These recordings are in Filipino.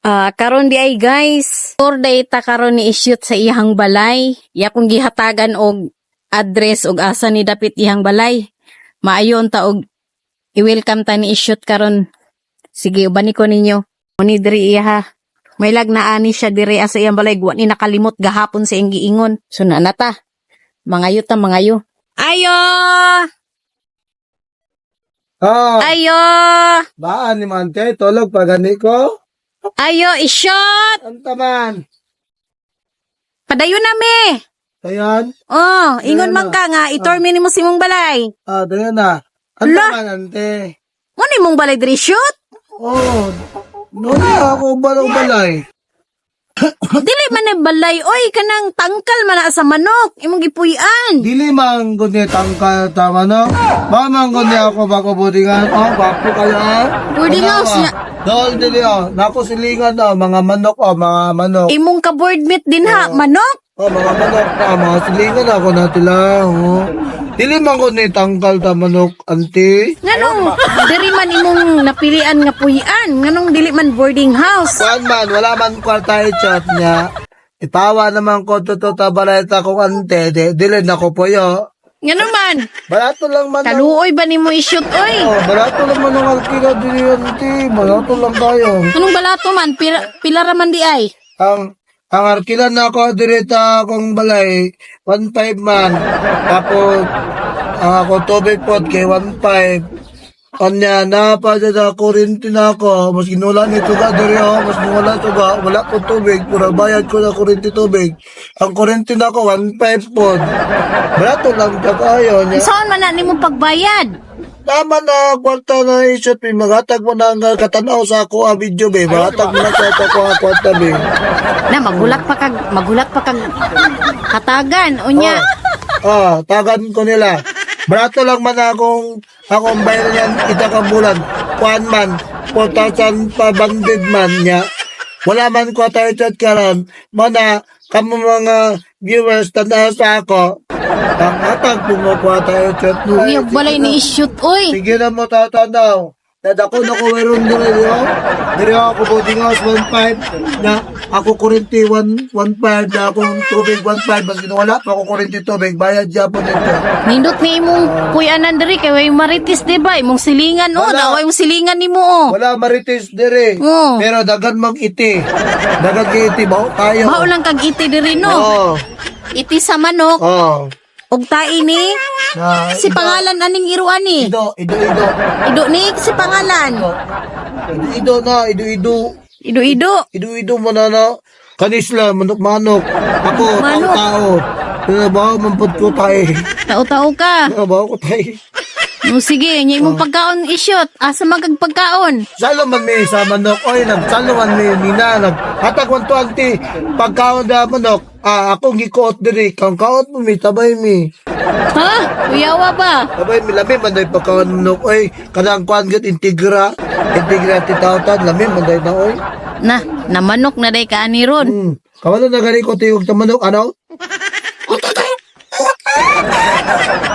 Ah, karon di ay guys, for day ta karon ni ishoot sa iyang balay. Ya kung gihatagan og address og asa ni dapit iyang balay. Maayon ta og i-welcome ta ni ishoot karon. Sige, ubani ko ninyo. Muni diri iya ha. May lag na ani siya diri sa iyang balay. Wa ni nakalimot gahapon sa iyang giingon. So na na ta. Mangayo ta, mangayo. Ayo! Ah, Ayo! baan ni Mante, tulog pa gani ko? Ayo, ishoot! Ang taman. Padayon na me! Ayan. Oh, ingon Ayan man na. ka nga, itormi ni mo si mong balay. Ah, dayan na. Ang Ala. taman, ante. Mo ni mong balay diri shoot? Oh, noon ako balong balay. Dili man na balay, oy, kanang tangkal man na sa manok, imong gipuy-an. Dili man ko niya tangka tama no? Mamang ko niya ako bako budingan. Oh, bako kayo ah. Boarding Ah. Dol dili oh. Nako silingan oh, mga manok oh, mga manok. Imong ka board meat din ha, manok. Oh, mga manok na, mga silingan ako na tila. Oh. Dili man ko ni tangkal ta manok, ante. Nganong diri man imong napilian nga puy-an, nganong dili man boarding house. Kuan man, wala man kwarta chat niya. Ipawa naman ko to to tabaleta kong ante, di, dili na ko po yo. Ngano man, Barato lang man. kaluoy ba nimo i-shoot oy? Oh, barato lang man ang alkila dili ante. Barato lang tayo. Anong balato man, pila, pila ra man di ay? Ang ang arkila na ako direta akong balay, 1.5 man. Tapos, ang ako tubig pot kay 1.5. Kanya, na kurinti na ako. Mas ginula ni tuga diri ako. Mas ginula tuga. Wala ko tubig. Pura bayad ko na kurinti tubig. Ang kurinti na ako, 1.5 pod. Barato lang ka kayo niya. Saan man na nimo pagbayad? Tama na, kwarta na isot. May magatag mo na nga katanaw sa ako ang video, be. Magatag mo na sa ako ang kwarta, be. Na magulat pa kag magulat pa kag hatagan unya. Ah, tagan ko nila. Barato lang man akong akong bayaran yan ita ka bulan. Kuan man, 4,000 pa banded man niya. Wala man ko tayo chat karan. Mana, kamo mga viewers tanda sa ako. Ang atag mo ko tayo chat. Uyog balay ni i-shoot oy. Sige na mo tatanaw. Nadako na ko meron dito dito. Dito ako boarding house 1.5 na ako kurinti 1.5 na akong tubig 1.5 mas wala pa ako kurinti tubig bayad dyan po dito. Nindot ni imong puyanan diri kay way maritis di ba? Imong silingan oh, Wala. na way silingan nimo oh. Wala marites dire. Oo. Pero dagan mag iti. Dagan kay iti bao tayo. Mao lang kag iti diri no. Oo. Iti sa manok Oo. ug tai ni Na, si pangalan aning iruan ni. Ido, ido, ido. Ido ni si pangalan. Ido, ido na, ido, ido. Ido ido. Ido, ido mo na na. Kanisla, manok, manok. Ako, Manok. tao, tao. Tinabaho, mampod ko tayo. Tao-tao ka. Tinabaho ko tayo. No, sige, nya imong pagkaon i-shoot. Asa magag pagkaon? Salo man may sa manok. Oy, nagsalo man may nina. Naghatag man to anti. Pagkaon na manok. Ah, akong gikuot diri. Kang kaot mo mi, tabay mi. Ha? Kuyawa ba? Tabay mi, lami man dahil pagkaon manok. Oy, kanang kuan gat integra. Integra titautan. Lami man dahil na oy. Na, namanok na day ka ani ron. Hmm. Kawala na gani ko tiyog sa manok. Ano?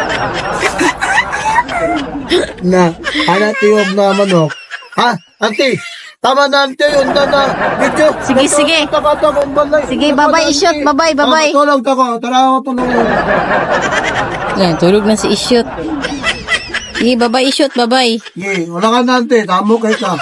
na, ana tiyog na manok. Ha? Ante, tama na ante yun na na video. Sige, sige. Takatang balay. Sige, bye-bye, i-shoot. Bye-bye, bye-bye. Ah, Tulog ako. Tara ako tulog. Yan, tulog na si i-shoot. Sige, bye-bye i-shoot, bye-bye. Sige, wala ka na ante. Tamo kay ka.